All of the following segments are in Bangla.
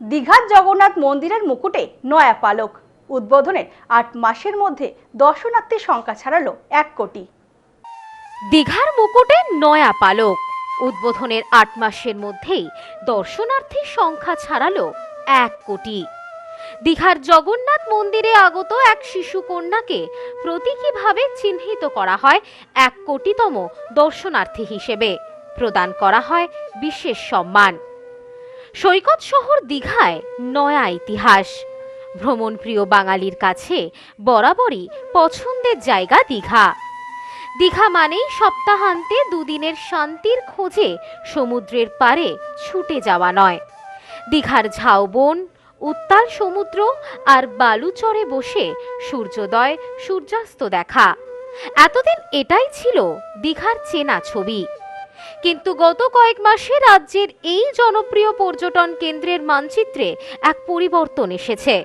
দীঘার জগন্নাথ মন্দিরের মুকুটে নয়া পালক। উদ্বোধনের আট মাসের মধ্যে দর্শনার্থীর সংখ্যা ছাড়ালো এক কোটি। দীঘার মুকুটে নয়া পালক। উদ্বোধনের আট মাসের মধ্যেই দর্শনার্থীর সংখ্যা ছাড়ালো এক কোটি। দীঘার জগন্নাথ মন্দিরে আগত এক শিশু কন্যাকে প্রতীকীভাবে চিহ্নিত করা হয় এক কোটিতম দর্শনার্থী হিসেবে। প্রদান করা হয় বিশেষ সম্মান। সৈকত শহর দীঘায় নয়া ইতিহাস। ভ্রমণপ্রিয় বাঙালির কাছে বরাবরই পছন্দের জায়গা দীঘা। দীঘা মানেই সপ্তাহান্তে দুদিনের শান্তির খোঁজে সমুদ্রের পারে ছুটে যাওয়া নয়। দীঘার ঝাউবন উত্তাল সমুদ্র আর বালুচরে বসে সূর্যোদয়, সূর্যাস্ত দেখা। এতদিন এটাই ছিল দীঘার চেনা ছবি। কিন্তু গত কয়েক মাসে রাজ্যের এই জনপ্রিয় পর্যটন কেন্দ্রের মানচিত্রে এক পরিবর্তন এসেছে।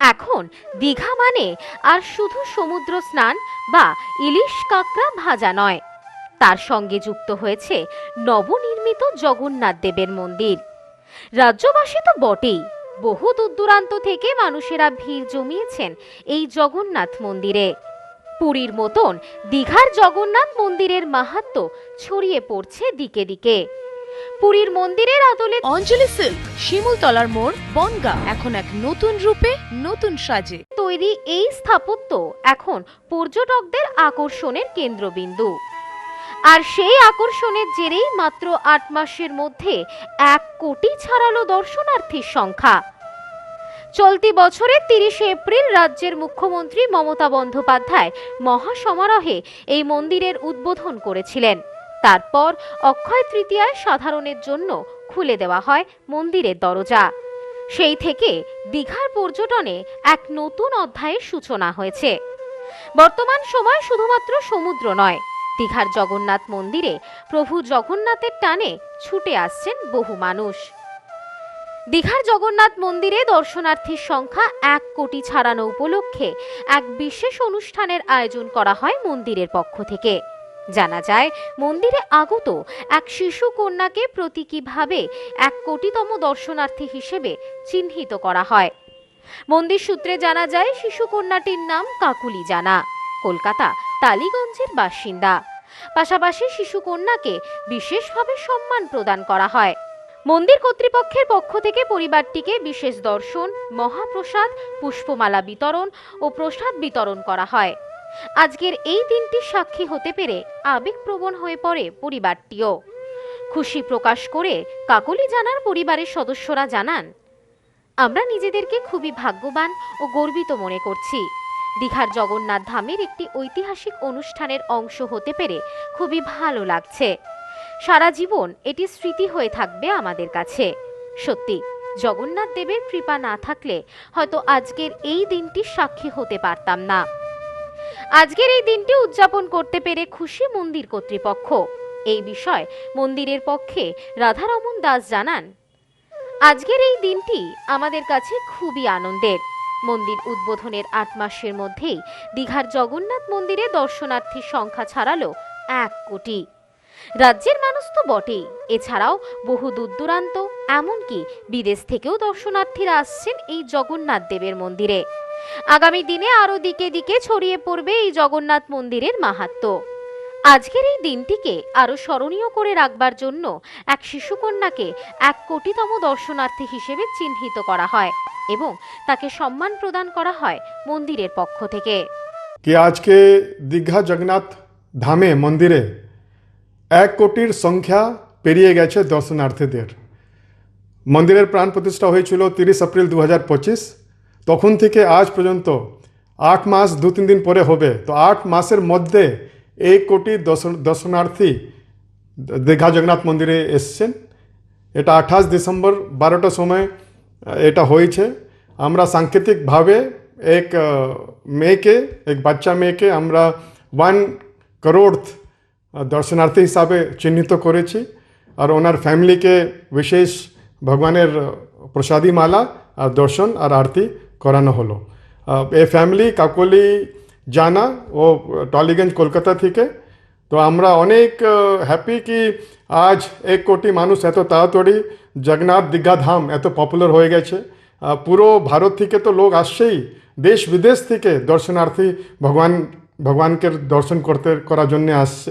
এখন দীঘা মানে আর শুধু সমুদ্র স্নান বা ইলিশ কাঁকড়া ভাজা নয়। তার সঙ্গে যুক্ত হয়েছে নবনির্মিত জগন্নাথ দেবের মন্দির। রাজ্যবাসী তো বটেই। বহু দূর দূরান্ত থেকে মানুষেরা ভিড় জমিয়েছেন এই জগন্নাথ মন্দিরে। পুরীর মতন দীঘার জগন্নাথ মন্দিরের মাহাত্ম্য ছড়িয়ে পড়ছে দিকে দিকে। পুরীর মন্দিরের আদলে অঞ্জলি সিল্ক শিমুলতলার মোড় বনগা এখন এক নতুন রূপে নতুন সাজে। তৈরি এই স্থাপত্য এখন পর্যটকদের আকর্ষণের কেন্দ্রবিন্দু। আর সেই আকর্ষণের জেরেই মাত্র আট মাসের মধ্যে এক কোটি ছাড়ালো দর্শনার্থীর সংখ্যা। চলতি বছরের তিরিশে এপ্রিল রাজ্যের মুখ্যমন্ত্রী মমতা বন্দ্যোপাধ্যায় মহাসমারোহে এই মন্দিরের উদ্বোধন করেছিলেন। তারপর অক্ষয় তৃতীয়ায় সাধারণের জন্য খুলে দেওয়া হয় মন্দিরের দরজা। সেই থেকে দীঘার পর্যটনে এক নতুন অধ্যায়ের সূচনা হয়েছে। বর্তমান সময় শুধুমাত্র সমুদ্র নয়, দীঘার জগন্নাথ মন্দিরে প্রভু জগন্নাথের টানে ছুটে আসছেন বহু মানুষ। দীঘার জগন্নাথ মন্দিরে দর্শনার্থীর সংখ্যা এক কোটি ছাড়ানো উপলক্ষে এক বিশেষ অনুষ্ঠানের আয়োজন করা হয় মন্দিরের পক্ষ থেকে। জানা যায়, মন্দিরে আগত এক শিশু কন্যাকে প্রতীকীভাবে এক কোটিতম দর্শনার্থী হিসেবে চিহ্নিত করা হয়। মন্দির সূত্রে জানা যায়, শিশু কন্যাটির নাম কাকুলি জানা, কলকাতা, টালিগঞ্জের বাসিন্দা। পাশাপাশি শিশু কন্যাকে বিশেষভাবে সম্মান প্রদান করা হয়। মন্দির কর্তৃপক্ষের পক্ষ থেকে পরিবারটিকে বিশেষ দর্শন, মহাপ্রসাদ, পুষ্পমালা বিতরণ ও প্রসাদ বিতরণ করা হয়। আজকের এই দিনটি সাক্ষী হতে পেরে আবেগপ্রবণ হয়ে পড়ে পরিবারটিও। খুশি প্রকাশ করে কাকলি জানার পরিবারের সদস্যরা জানান, আমরা নিজেদেরকে খুবই ভাগ্যবান ও গর্বিত মনে করছি। দীঘার জগন্নাথ ধামের একটি ঐতিহাসিক অনুষ্ঠানের অংশ হতে পেরে খুবই ভালো লাগছে। সারা জীবন এটি স্মৃতি হয়ে থাকবে আমাদের কাছে। সত্যি, জগন্নাথ দেবের কৃপা না থাকলে হয়তো আজকের এই দিনটি সাক্ষী হতে পারতাম না। আজকের এই দিনটি উদযাপন করতে পেরে খুশি মন্দির কর্তৃপক্ষ। এই বিষয় মন্দিরের পক্ষে রাধারমন দাস জানান, আজকের এই দিনটি আমাদের কাছে খুবই আনন্দের। মন্দির উদ্বোধনের আট মাসের মধ্যেই দীঘার জগন্নাথ মন্দিরে দর্শনার্থীর সংখ্যা ছাড়ালো এক কোটি। রাজ্যের মানুষ তো বটেই। এছাড়াও বহু দূর দূরান্ত এমনকি বিদেশ থেকেও দর্শনার্থীরা আসছেন এই জগন্নাথ দেবের মন্দিরে। আগামী দিনে আরও দিকে দিকে ছড়িয়ে পড়বে এই জগন্নাথ মন্দিরের মাহাত্ম। আজকের এই দিনটিকে আরও স্মরণীয় করে রাখবার জন্য এক শিশুকন্যাকে এক কোটিতম দর্শনার্থী হিসেবে চিহ্নিত করা হয় এবং তাকে সম্মান প্রদান করা হয় মন্দিরের পক্ষ থেকে। কি আজকে দীঘা জগন্নাথ ধামে মন্দিরে এক কোটির সংখ্যা পেরিয়ে গেছে দর্শনার্থীদের। মন্দিরের প্রাণ প্রতিষ্ঠা হয়েছিল তিরিশ এপ্রিল দু হাজার পঁচিশ। তখন থেকে আজ পর্যন্ত আট মাস দু তিন দিন পরে হবে। তো আট মাসের মধ্যে এক কোটি দর্শন- দর্শনার্থী দীঘা জগন্নাথ মন্দিরে এসছেন। এটা আঠাশ ডিসেম্বর বারোটার সময় এটা হয়েছে। আমরা সাংকেতিকভাবে এক মেয়েকে, এক বাচ্চা মেয়েকে আমরা ওয়ান করোড় দর্শনার্থী হিসাবে চিহ্নিত করেছি। আর ওনার ফ্যামিলিকে বিশেষ ভগবানের প্রসাদী মালা আর দর্শন আর আরতি করানো হলো। এ ফ্যামিলি কাকলি জানা ও টলিগঞ্জ, কলকাতা থেকে। তো আমরা অনেক হ্যাপি কি আজ এক কোটি মানুষ এত তাড়াতাড়ি জগন্নাথ দীঘা ধাম এত পপুলার হয়ে গেছে। পুরো ভারত থেকে তো লোক আসছেই। দেশ বিদেশ থেকে দর্শনার্থী ভগবান, ভগবানকে দর্শন করতে, করার জন্য আসছে।